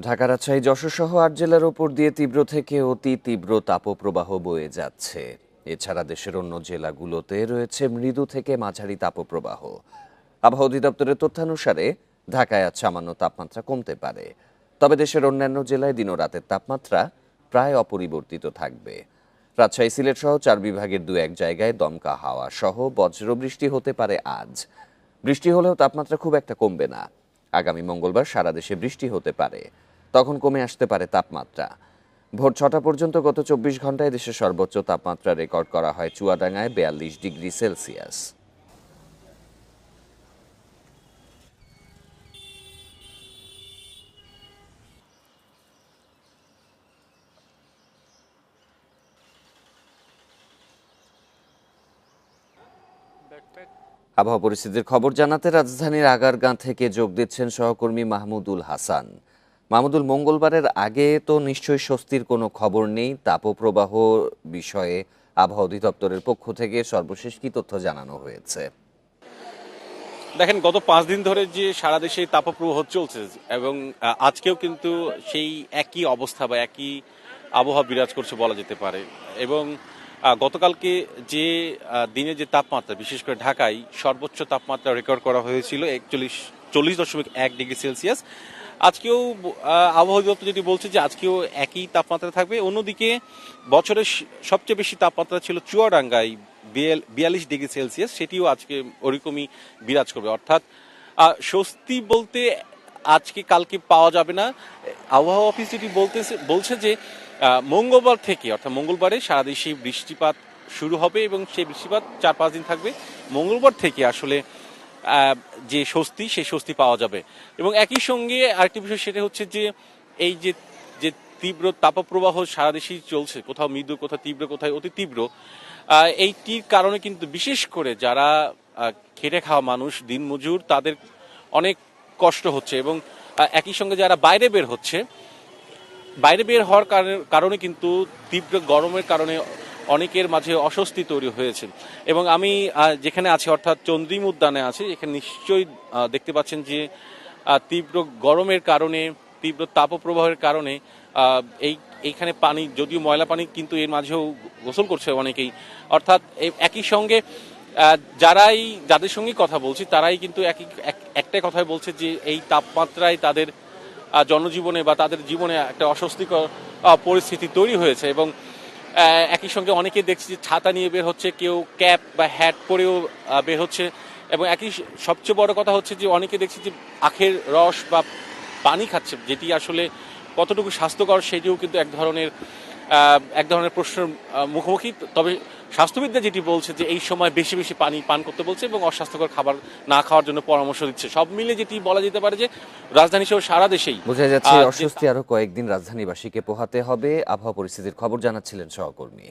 ঢাকা রাজশাহী, যশোর সহ আট জেলার ওপর দিয়ে তীব্র থেকে অতি তীব্র তাপপ্রবাহ বয়ে যাচ্ছে। এছাড়া দেশের অন্য জেলাগুলোতে রয়েছে মৃদু থেকে মাঝারি তাপপ্রবাহ। আবহাওয়া অধিদপ্তরের তথ্যানুসারে, ঢাকায় আজ সামান্য তাপমাত্রা কমতে পারে। তবে দেশের অন্যান্য জেলায় দিন রাতের তাপমাত্রা প্রায় অপরিবর্তিত থাকবে। রাজশাহী, সিলেট সহ চার বিভাগের দু এক জায়গায় দমকা হাওয়া সহ বজ্রবৃষ্টি হতে পারে আজ। বৃষ্টি হলেও তাপমাত্রা খুব একটা কমবে না। আগামী মঙ্গলবার সারা দেশে বৃষ্টি হতে পারে। তখন কমে আসতে পারে তাপমাত্রা। ভোর ছটা পর্যন্ত গত চব্বিশ ঘন্টায় দেশের সর্বোচ্চ তাপমাত্রা রেকর্ড করা হয় চুয়াডাঙ্গায় বিয়াল্লিশ ডিগ্রি সেলসিয়াস। আবহাওয়া পরিস্থিতির খবর জানাতে রাজধানীর আগারগাঁ থেকে যোগ দিচ্ছেন সহকর্মী মাহমুদুল হাসান। মাহমুদুল, মঙ্গলবারের আগে তো নিশ্চয়ই স্বস্তির কোনো খবর নেই, তাপপ্রবাহ বিষয়ে আবহাওয়া অধিদপ্তরের পক্ষ থেকে সর্বশেষ কি তথ্য জানানো হয়েছে? দেখেন, গত পাঁচ দিন ধরে যে সারা দেশে তাপপ্রবাহ চলছে এবং আজকেও কিন্তু সেই একই অবস্থা বা একই আবহাওয়া বিরাজ করছে বলা যেতে পারে। এবং গতকালকে যে দিনে যে তাপমাত্রা, বিশেষ করে ঢাকায় সর্বোচ্চ তাপমাত্রা রেকর্ড করা হয়েছিল একচল্লিশ, চল্লিশ দশমিক এক ডিগ্রি সেলসিয়াস। আজকেও আবহাওয়া অধিদপ্তর যদি বলছে যে আজকেও একই তাপমাত্রা থাকবে। অন্যদিকে, বছরের সবচেয়ে বেশি তাপমাত্রা ছিল চুয়াডাঙ্গায়, বিয়াল- বিয়াল্লিশ ডিগ্রি সেলসিয়াস। সেটিও আজকে ওরকমই বিরাজ করবে। অর্থাৎ স্বস্তি বলতে আজকে কালকে পাওয়া যাবে না। আবহাওয়া অফিস যেটি বলতেছে, বলছে যে মঙ্গলবার থেকে, অর্থাৎ মঙ্গলবারে সারা দেশে বৃষ্টিপাত শুরু হবে এবং সেই বৃষ্টিপাত চার পাঁচ দিন থাকবে। মঙ্গলবার থেকে আসলে যে স্বস্তি, সেই স্বস্তি পাওয়া যাবে। এবং একই সঙ্গে আরেকটি বিষয় সেটা হচ্ছে যে, এই যে যে তীব্র তাপপ্রবাহ সারা দেশেই চলছে, কোথাও মৃদু, কোথাও তীব্র কোথায় অতি তীব্র এইটির কারণে কিন্তু বিশেষ করে যারা খেটে খাওয়া মানুষ, দিনমজুর, তাদের অনেক কষ্ট হচ্ছে এবং একই সঙ্গে যারা বাইরে বের হচ্ছে বাইরে বের হওয়ার কারণে- কিন্তু তীব্র গরমের কারণে অনেকের মাঝে অস্বস্তি তৈরি হয়েছে। এবং আমি যেখানে আছি, অর্থাৎ চন্দ্রিম উদ্যানে আছি, এখানে নিশ্চয়ই দেখতে পাচ্ছেন যে তীব্র গরমের কারণে, তীব্র তাপপ্রবাহের কারণে এই, এইখানে পানি, যদিও ময়লা পানি, কিন্তু এর মাঝেও গোসল করছে অনেকেই। অর্থাৎ একই সঙ্গে যারাই, যাদের সঙ্গে কথা বলছি, তারাই কিন্তু একই, এক- একটাই কথাই বলছে যে, এই তাপমাত্রায় তাদের জনজীবনে বা তাদের জীবনে একটা অস্বস্তিকর পরিস্থিতি তৈরি হয়েছে এবং একই সঙ্গে অনেকে দেখছি যে ছাতা নিয়ে বের হচ্ছে, কেউ ক্যাপ বা হ্যাট পরেও বের হচ্ছে এবং একই সবচেয়ে বড় কথা হচ্ছে যে অনেকে দেখছি যে আখের রস বা পানি খাচ্ছে, যেটি আসলে কতটুকু স্বাস্থ্যকর সেটিও কিন্তু এক ধরনের এক ধরনের প্রশ্নের মুখোমুখি। তবে স্বাস্থ্যবিদরা যেটি বলছে যে এই সময় বেশি বেশি পানি পান করতে বলছে এবং অস্বাস্থ্যকর খাবার না খাওয়ার জন্য পরামর্শ দিচ্ছে। সব মিলে যেটি বলা যেতে পারে যে রাজধানী সহ সারা দেশেই বোঝা যাচ্ছে অস্বস্তি আরও কয়েকদিন রাজধানীবাসীকে পোহাতে হবে। আবহাওয়া পরিস্থিতির খবর জানাচ্ছিলেন সহকর্মী।